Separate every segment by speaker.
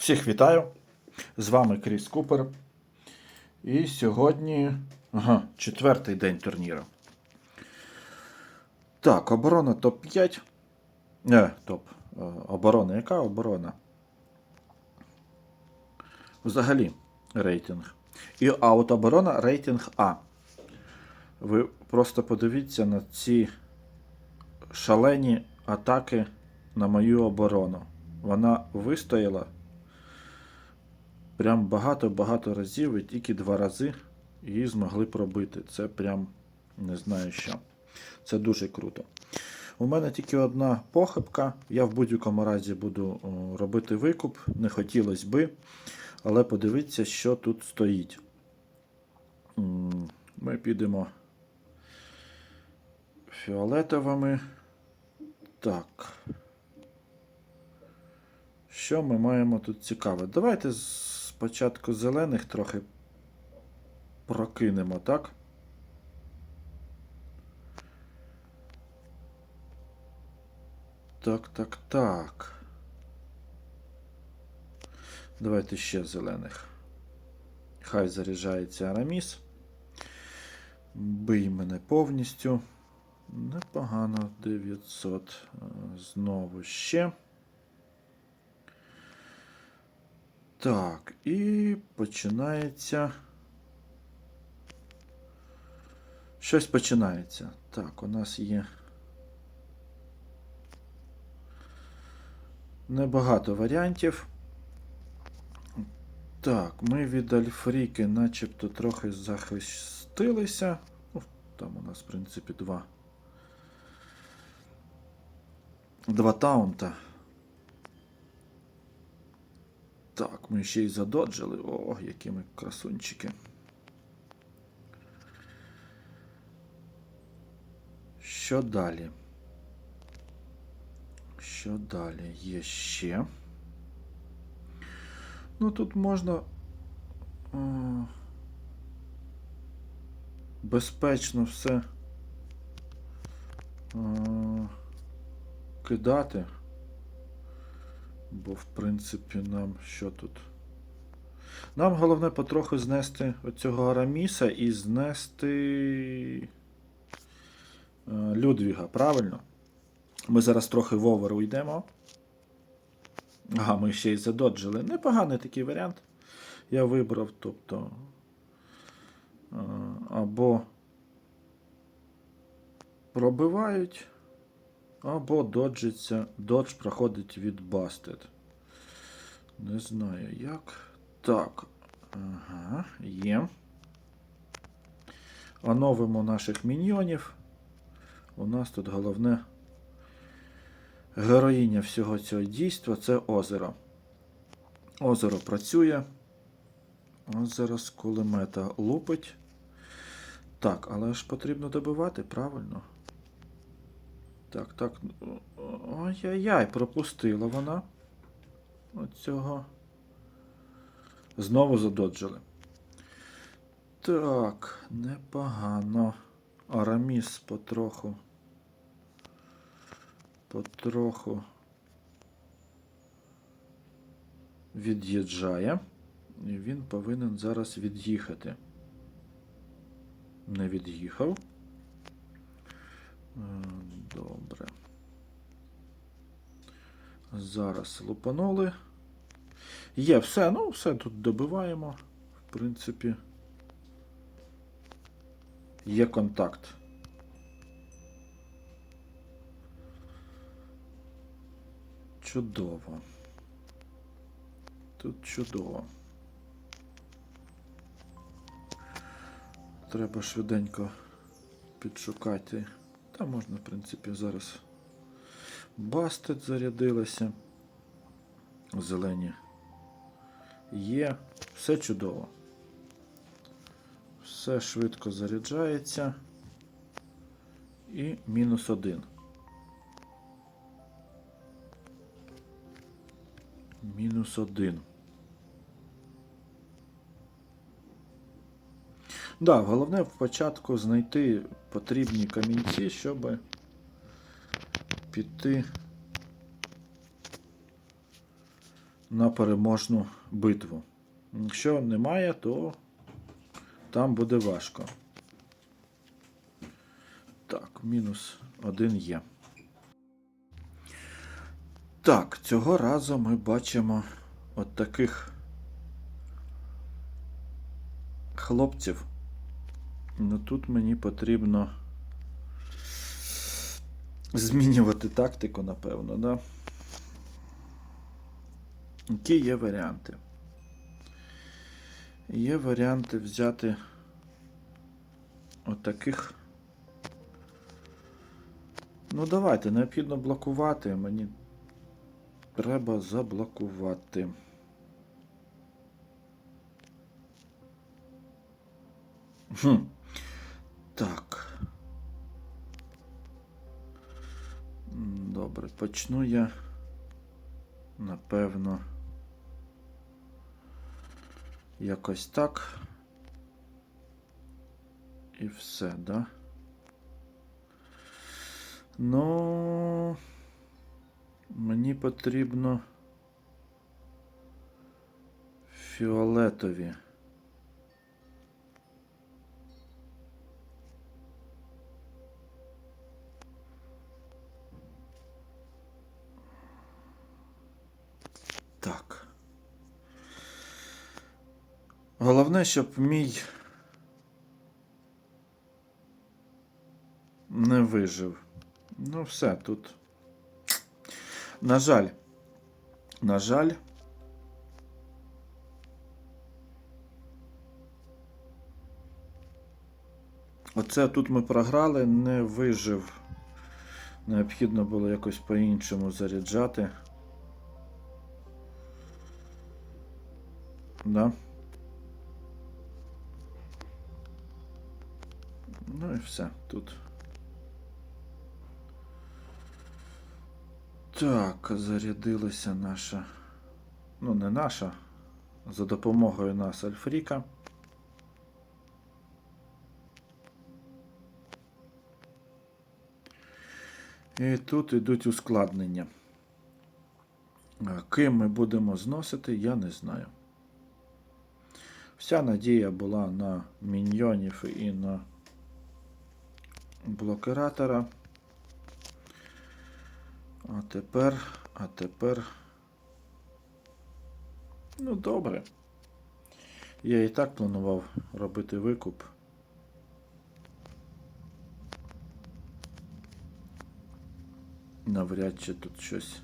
Speaker 1: Всіх вітаю! З вами Кріс Купер. І сьогодні ага, четвертий день турніру. Так, оборона топ-5. Не, топ. Е, Оборона. Яка оборона? Взагалі рейтинг. І а от оборона рейтинг А. Ви просто подивіться на ці шалені атаки на мою оборону. Вона вистояла прям багато-багато разів і тільки два рази її змогли пробити. Це прям не знаю що. Це дуже круто. У мене тільки одна похибка. Я в будь-якому разі буду робити викуп. Не хотілося би. Але подивіться, що тут стоїть. Ми підемо фіолетовими. Так. Що ми маємо тут цікаве? Давайте спочатку зелених трохи прокинемо, так? Так, так, так. Давайте ще зелених. Хай заряджається Араміс. Бий мене повністю. Непогано. 900. Е, Знову ще. Так, і починається. Щось починається. Так, у нас є. Небагато варіантів. Так, ми від Альфріки начебто трохи захистилися. Ну, там у нас, в принципі, два. Два таунта. Так, ми ще й задоджили. О, які ми красунчики. Що далі? Що далі? Є ще. Ну тут можна о, безпечно все о, кидати. Бо, в принципі, нам що тут? Нам головне потроху знести оцього Араміса і знести е, Людвіга, правильно? Ми зараз трохи в овер уйдемо. Ага, ми ще й задоджили. Непоганий такий варіант. Я вибрав, тобто. е, Або пробивають. Або доджиться, додж проходить від Бастет. Не знаю як. Так. Ага, є. Оновимо наших міньйонів. У нас тут головне героїня всього цього дійства це озеро. Озеро працює. Озеро з кулемета лупить. Так, але ж потрібно добивати, правильно? Так, так. Ой-яй-яй, пропустила вона. Оцього. Знову задоджили. Так, непогано. Араміс потроху. Потроху від'їжджає. І він повинен зараз від'їхати. Не від'їхав. Добре. Зараз лупанули. Є, все, ну, все тут добиваємо. В принципі. Є контакт. Чудово. Тут чудово. Треба швиденько підшукати. Та можна, в принципі, зараз бастет зарядилася. Зелені є. Все чудово. Все швидко заряджається. І мінус один. Мінус один. Да, головне в початку знайти потрібні камінці, щоб піти на переможну битву. Якщо немає, то там буде важко. Так, мінус один є. Так, цього разу ми бачимо от таких хлопців. Ну тут мені потрібно змінювати тактику, напевно, да? Які є варіанти? Є варіанти взяти отаких. Ну, давайте, необхідно блокувати. Мені треба заблокувати. Хм. Так. Добре, почну я. Напевно. Якось так. І все, да? Ну. Мені потрібно фіолетові. Головне, щоб мій не вижив. Ну, все тут. На жаль. На жаль. Оце тут ми програли, не вижив. Необхідно було якось по-іншому заряджати. Да. Ну і все тут. Так, зарядилася наша. Ну, не наша. За допомогою нас Альфріка. І тут йдуть ускладнення. Ким ми будемо зносити, я не знаю. Вся надія була на міньйонів і на блокиратора. А тепер, а тепер. Ну, добре. Я і так планував робити викуп. Навряд чи тут щось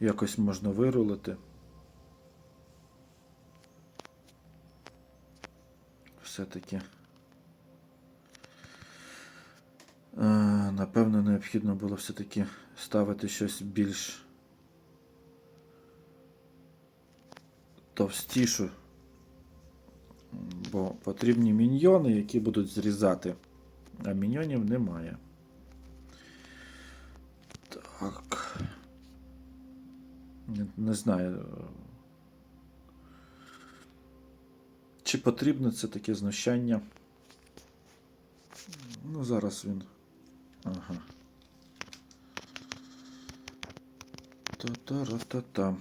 Speaker 1: якось можна вирулити. Все-таки. Напевно, необхідно було все-таки ставити щось більш товстішу, бо потрібні міньйони, які будуть зрізати, а міньйонів немає. Так. Не, не знаю. Чи потрібно це таке знущання? Ну, зараз він. Ага. Та-та-ра-та-та.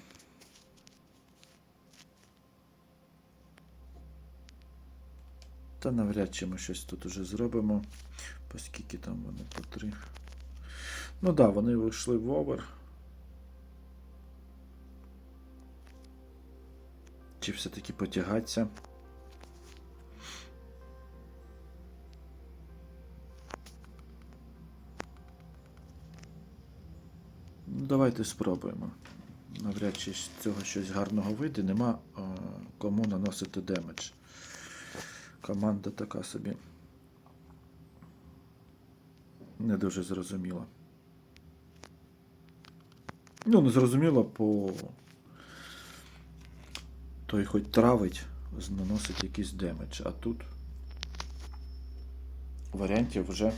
Speaker 1: Та навряд чи ми щось тут уже зробимо. Поскільки там вони по три. Ну так, да, вони вийшли в овер. Чи все-таки потягаться? Давайте спробуємо. Навряд чи з цього щось гарного вийде, нема а, кому наносити демедж. Команда така собі. Не дуже зрозуміла. Ну, не зрозуміло, по той хоч травить, наносить якийсь демедж, а тут варіантів вже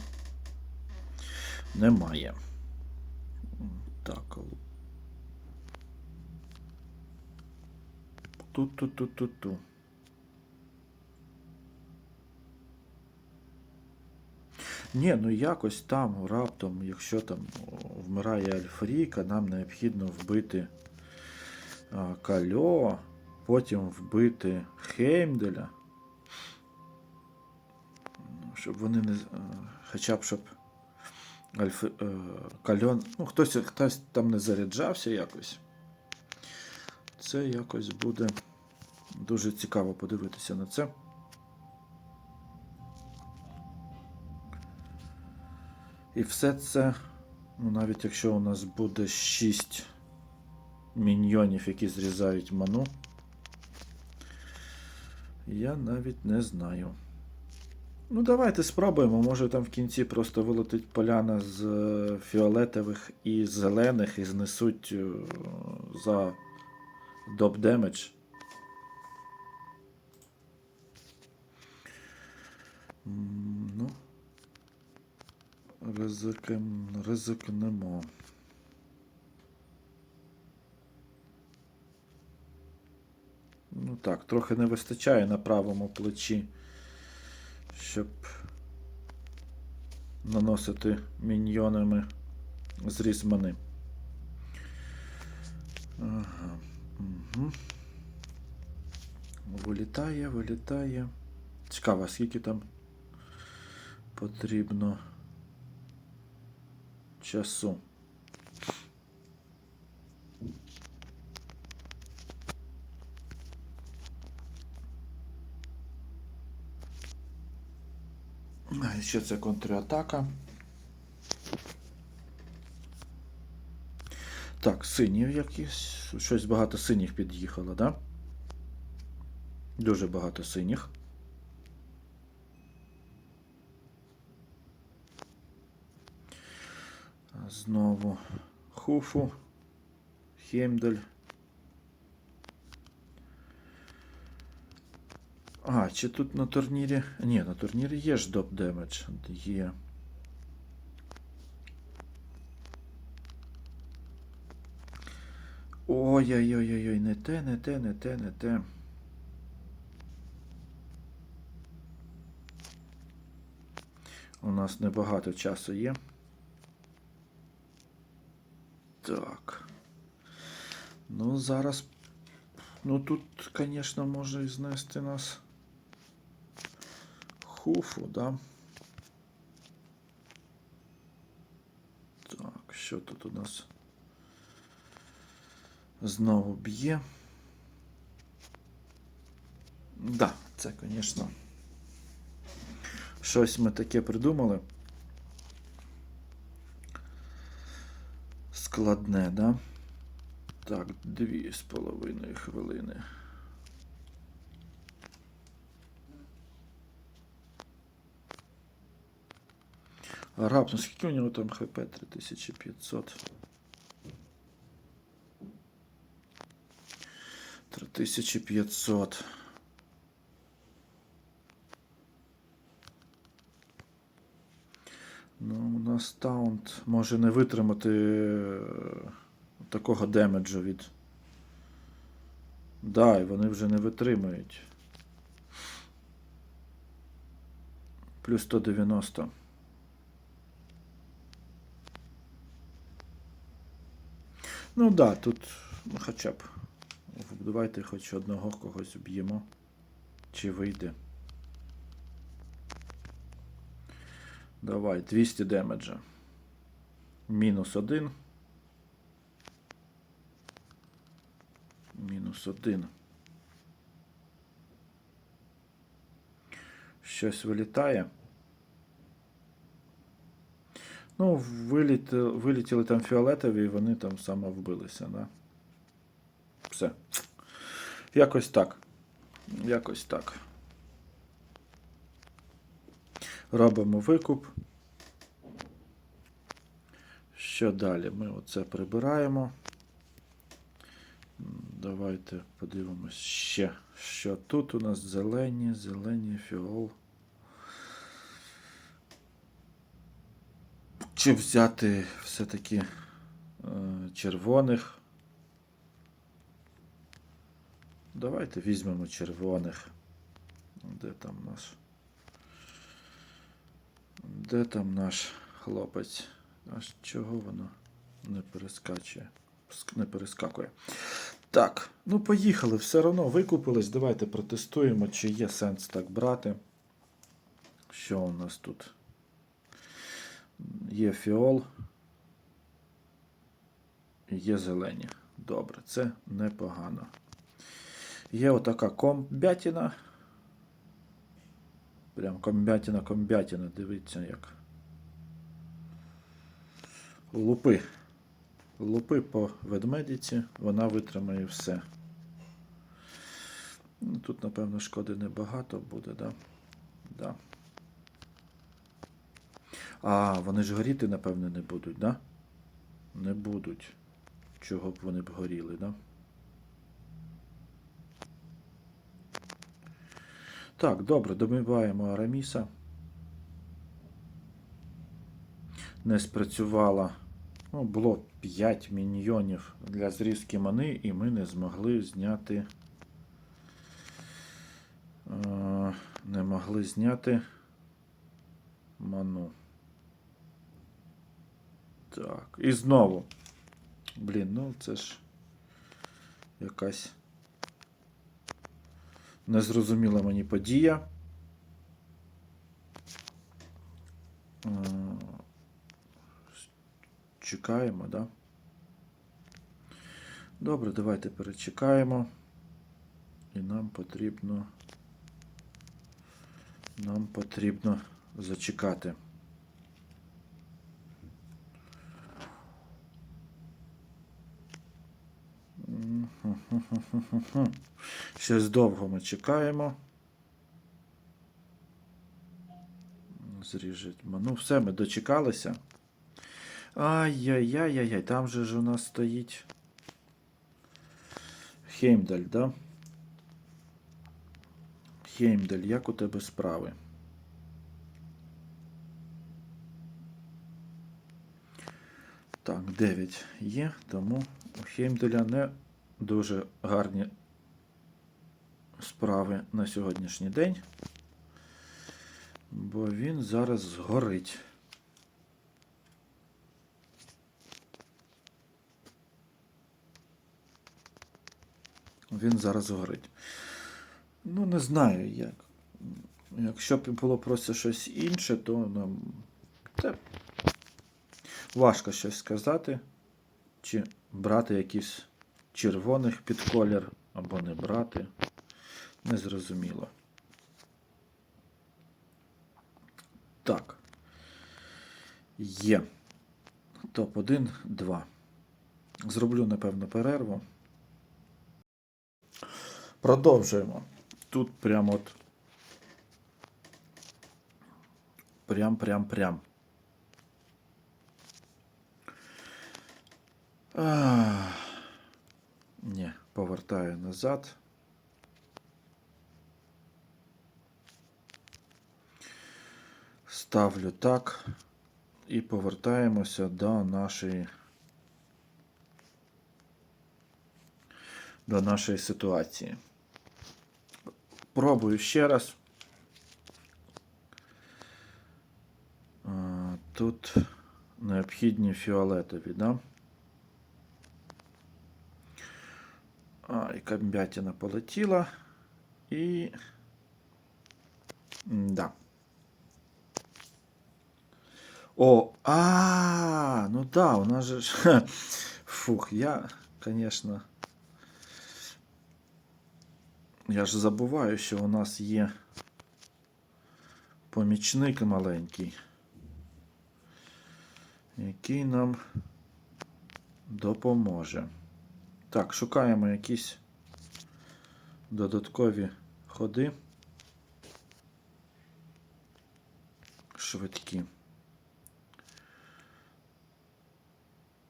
Speaker 1: немає. Так. Ту-ту-ту-ту-ту. Ні, ну якось там раптом, якщо там вмирає Альфріка, нам необхідно вбити а, Кальо, потім вбити Хеймделя. Ну, Щоб вони не. Хоча б щоб Альф... е, Кальон. Ну, хтось, хтось там не заряджався якось. Це якось буде дуже цікаво подивитися на це. І все це, ну навіть якщо у нас буде 6 міньйонів, які зрізають ману, я навіть не знаю. Ну, давайте спробуємо. Може там в кінці просто вилетить поляна з е, фіолетових і зелених і знесуть е, за доп демедж. Ну, ризикем, ризикнемо. Ну так, трохи не вистачає на правому плечі, щоб наносити міньйонами зріз мани. Ага. Угу. Вилітає, вилітає. Цікаво, скільки там потрібно часу. Ще це контратака. Так, сині якісь. Щось багато синіх під'їхало, да? Дуже багато синіх. Знову Хуфу, Хемдель. А, чи тут на турнірі. Ні, на турнірі є ж доп демедж. Є. Ой-ой-ой-ой, не те, не те, не те, не те. У нас небагато часу є. Так. Ну, зараз. Ну тут, звісно, може і знести нас хуфу, да? Так, що тут у нас? Знову б'є. Да, це, звісно. Щось ми таке придумали. Складне, да? Так, дві з половиною хвилини. Раб, ну скільки у нього там хп? 3500. 3500. Ну, у нас таунт може не витримати е, такого демеджу від. Да, і вони вже не витримують. Плюс 190. Ну да, тут ну, хоча б. Давайте хоч одного когось вб'ємо. Чи вийде. Давай, 200 демеджа. Мінус один. Мінус один. Щось вилітає. Ну, виліт, вилітіли там фіолетові, і вони там самовбилися, да? Все. Якось так. Якось так. Робимо викуп. Що далі? Ми оце прибираємо. Давайте подивимось ще, що тут у нас зелені, зелені, фіол. Чи взяти все-таки е, червоних? Давайте візьмемо червоних. Де там наш? Де там наш хлопець? Аж чого воно не перескачує? Не перескакує. Так, ну поїхали, все одно викупились. Давайте протестуємо, чи є сенс так брати. Що у нас тут? Є фіол. Є зелені. Добре, це непогано. Є отака комбятіна. Прям комбятіна, комбятіна. Дивіться як. Лупи. Лупи по ведмедиці, вона витримає все. Ну, Тут, напевно, шкоди небагато буде, да? Да. А, вони ж горіти, напевно, не будуть, да? Не будуть. Чого б вони б горіли, да? Так, добре, домиваємо Араміса. Не спрацювала. Ну, було 5 міньйонів для зрізки мани, і ми не змогли зняти. Е, не могли зняти ману. Так, і знову. Блін, ну це ж якась незрозуміла мені подія. Е, Чекаємо, да? Добре, давайте перечекаємо. І нам потрібно. Нам потрібно зачекати. Щось довго ми чекаємо. Зріжуть. Ну, все, ми дочекалися. Ай-яй-яй-яй-яй, там же ж у нас стоїть Хеймдаль, да? Хеймдаль, як у тебе справи? Так, 9 є, тому у Хеймдаля не дуже гарні справи на сьогоднішній день, бо він зараз згорить. Він зараз горить. Ну, не знаю як. Якщо б було просто щось інше, то нам. Це важко щось сказати. Чи брати якісь червоних під колір, або не брати. Незрозуміло. Так. Є. Топ-1, 2. Зроблю, напевно, перерву. Продовжуємо. Тут прямо от. Прям, прям, прям. А, ні, повертаю назад. Ставлю так. І повертаємося до нашої. До нашої ситуації. Пробую ще раз. Тут необхідні фіолетові, да? А, полетіла. І. Да. О, а, ну да, у нас же. Фух, я, конечно. Я ж забуваю, що у нас є помічник маленький, який нам допоможе. Так, шукаємо якісь додаткові ходи. Швидкі.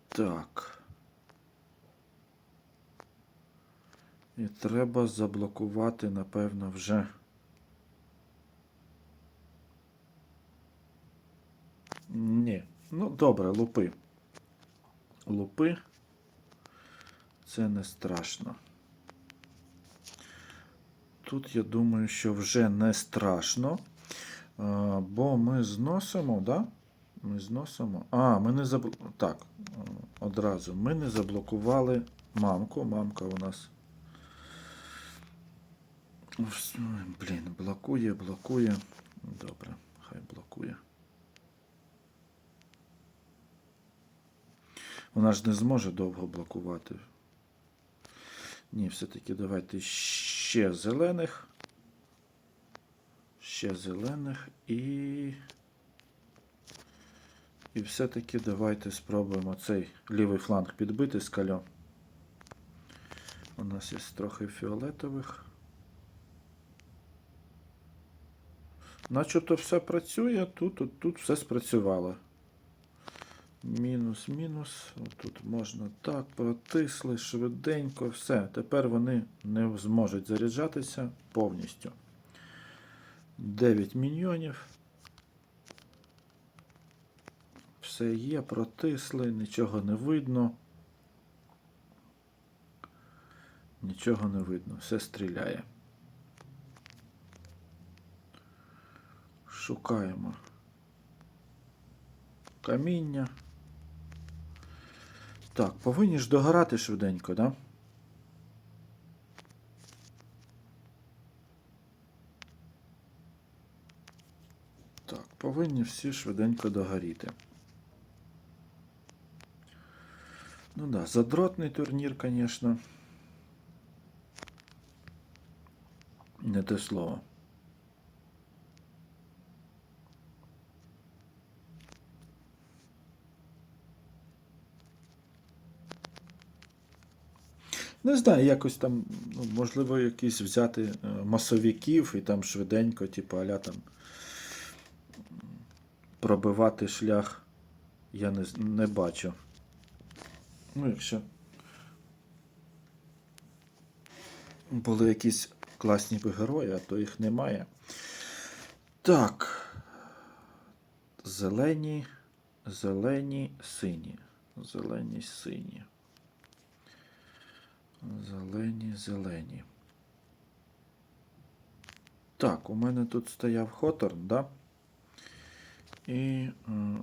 Speaker 1: Так. І треба заблокувати, напевно, вже. Ні. Ну, добре, лупи. Лупи. Це не страшно. Тут я думаю, що вже не страшно. Бо ми зносимо, да? Ми зносимо. А, ми не забл... Так, одразу. Ми не заблокували мамку. Мамка у нас. Блін, блокує, блокує. Добре, хай блокує. Вона ж не зможе довго блокувати. Ні, все-таки давайте ще зелених. Ще зелених і. І все-таки давайте спробуємо цей лівий фланг підбити з кальо. У нас є трохи фіолетових. Начебто все працює, тут, тут, тут все спрацювало. Мінус, мінус. Тут можна так, протисли швиденько, все. Тепер вони не зможуть заряджатися повністю. 9 міньйонів. Все є, протисли, нічого не видно. Нічого не видно, все стріляє. Шукаємо каміння. Так, повинні ж догорати швиденько, да? Так, повинні всі швиденько догоріти. Ну да, задротний турнір, звісно. Не те слово. Не знаю, якось там, ну, можливо, якісь взяти е, масовиків і там швиденько, типу, аля там пробивати шлях я не, не бачу. Ну, якщо були якісь класні би герої, а то їх немає. Так. Зелені, зелені, сині. Зелені, сині. Зелені, зелені. Так, у мене тут стояв Хоторн, да? І е,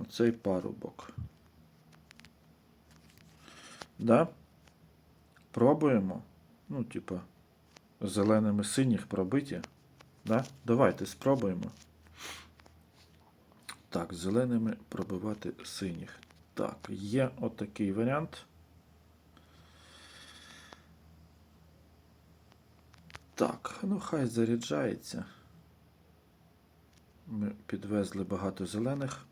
Speaker 1: цей парубок. Да? Пробуємо. Ну, типа, зеленими синіх пробиті. Да? Давайте спробуємо. Так, зеленими пробивати синіх. Так, є отакий варіант. Так, ну хай заряджається. Ми підвезли багато зелених.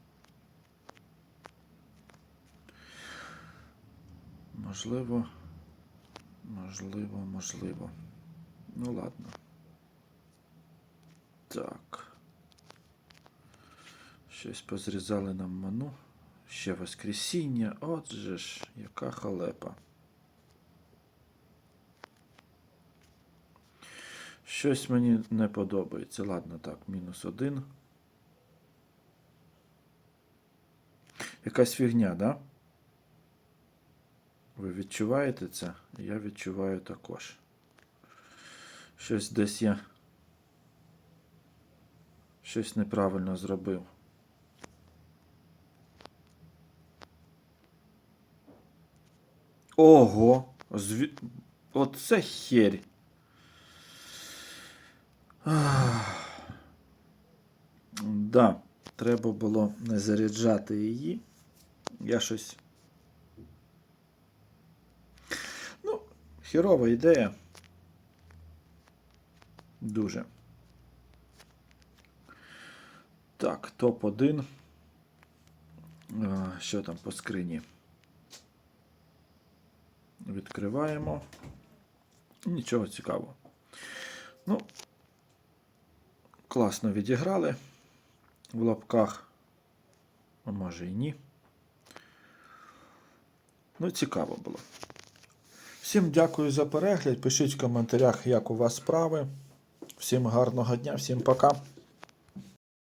Speaker 1: Можливо, можливо, можливо. Ну ладно. Так. Щось позрізали нам ману. Ще Воскресіння. Отже ж, яка халепа. Щось мені не подобається. Ладно, так, мінус один. Якась фігня, да? Ви відчуваєте це? Я відчуваю також. Щось десь я щось неправильно зробив. Ого! Зві... Оце херь. Ах. Да, треба було не заряджати її. Я щось. Ну, хірова ідея. Дуже. Так, топ-1. Що там по скрині? Відкриваємо. Нічого цікавого. Ну, класно відіграли в лапках. А може і ні. Ну, цікаво було. Всім дякую за перегляд. Пишіть в коментарях, як у вас справи. Всім гарного дня, всім пока.